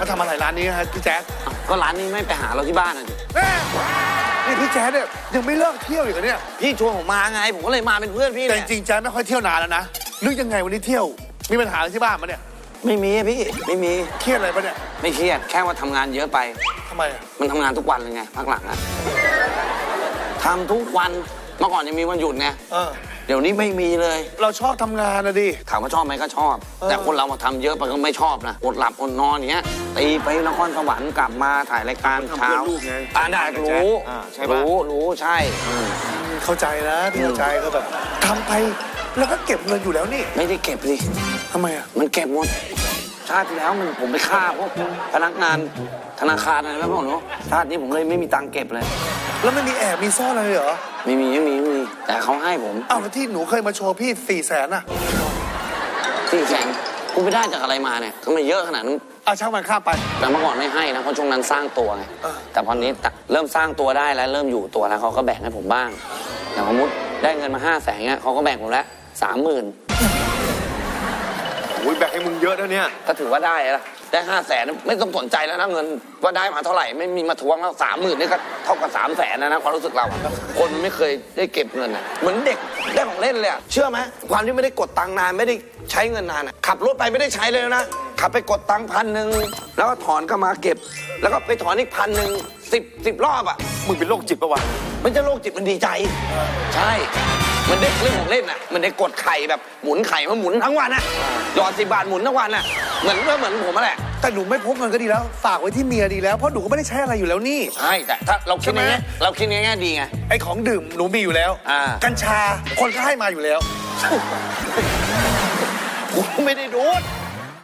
มาทำอะไรร้านนี้ฮะพี่แจ๊ดก็ร้านนี้ไม่ไปหาเราที่บ้านอะดิแม่นี่พี่แจ๊ดเนี่ยยังไม่เลิกเที่ยวอีกเหรอเนี่ย พี่ชวนผมมาไง ผมก็เลยมาเป็นเพื่อนพี่แต่เนี่ยจริงๆแจ๊ดไม่ค่อยเที่ยวนานแล้วนะนึกยังไงวันนี้เที่ยว มีปัญหาอะไรที่บ้านมาเนี่ยไม่มีอะพี่ไม่มีเครียดอะไรปะเนี่ยไม่เครียดแค่ว่าทำงานเยอะไป ทำไมอะมันทำงานทุกวันเลยไงพักหลังอะทำทุกวันเมื่อก่อนยังมีวันหยุดไงเออเดี๋ยวนี้ไม่มีเลย เราชอบทำงานนะดิ ถามว่าชอบไหมก็ชอบเออแต่คนเรามาทำเยอะไปก็ไม่ชอบนะอดหลับอดนอนอย่างเงี้ยตีไปนครสวรรค์กลับมาถ่ายรายการเช้าอ่าได้รู้อ่าใช่ปะ รู้รู้ใช่อืมเข้าใจนะพี่เข้าใจก็แบบทำไปแล้วก็เก็บเงินอยู่แล้วนี่ไม่ได้เก็บสิทำไมอะมันเก็บหมด ชาติที่แล้วมันผมไปฆ่าพวกพนักงานธนาคารอะไรแล้วพวกหนูชาตินี้ผมเลยไม่มีตังค์เก็บเลย แล้วไม่มีแอบมีซ่อนอะไรเหรอ ไม่มีไม่มีไม่มี แต่เขาให้ผมอ้าวแล้วที่หนูเคยมาโชว์พี่สี่แสนอะสี่แสนกูไปได้จากอะไรมาเนี่ยทำไมเยอะขนาดนั้น เอาช่างมันข้ามไป แต่เมื่อก่อนไม่ให้นะเพราะช่วงนั้นสร้างตัวไงเออ แต่พอนี้เริ่มสร้างตัวได้แล้วเริ่มอยู่ตัวแล้วเขาก็แบ่งให้ผมบ้างอย่างสมมติได้เงินมาห้าแสนเงี้ยเขาก็แบ่งผมแล้วสามหมื่นโอ้ยแบ่งให้มึงเยอะนะเนี่ย ก็ถือว่าได้แล้ว ได้ห้าแสนไม่ต้องสนใจแล้วนะเงิน ว่าได้มาเท่าไหร่ไม่มีมาทวงแล้วสามหมื่นนี่ก็เท่ากับสามแสนนะนะความรู้สึกเรา คนมันไม่เคยได้เก็บเงินอะเหมือนเด็กได้ของเล่นเลยอะเชื่อไหมความที่ไม่ได้กดตังค์นานไม่ได้ใช้เงินนานอะขับรถไปไม่ได้ใช้เลยนะขับไปกดตังค์พันหนึ่งแล้วก็ถอนก็มาเก็บ แล้วก็ไปถอนอีกพันหนึ่งสิบสิบรอบอะ มึงเป็นโรคจิตปะวะมันจะโรคจิตมันดีใจ ใช่ มันเด็กเรื่องของเล่นอะ มันเด็กกดไข่แบบหมุนไข่มาหมุนทั้งวันอะหยอดสิบาทหมุนทั้งวันอะ เหมือนก็เหมือนผมอะแหละ แต่หนูไม่พกเงินก็ดีแล้ว ฝากไว้ที่เมียดีแล้ว เพราะหนูก็ไม่ได้ใช้อะไรอยู่แล้วนี่ ใช่ แต่ถ้าเราคิดในใช่ไหมแง่เราคิดในแง่ดีไง ไอ้ของดื่มหนูมีอยู่แล้วอ่ากัญชาคนก็ให้มาอยู่แล้ว กูไม่ได้ดูด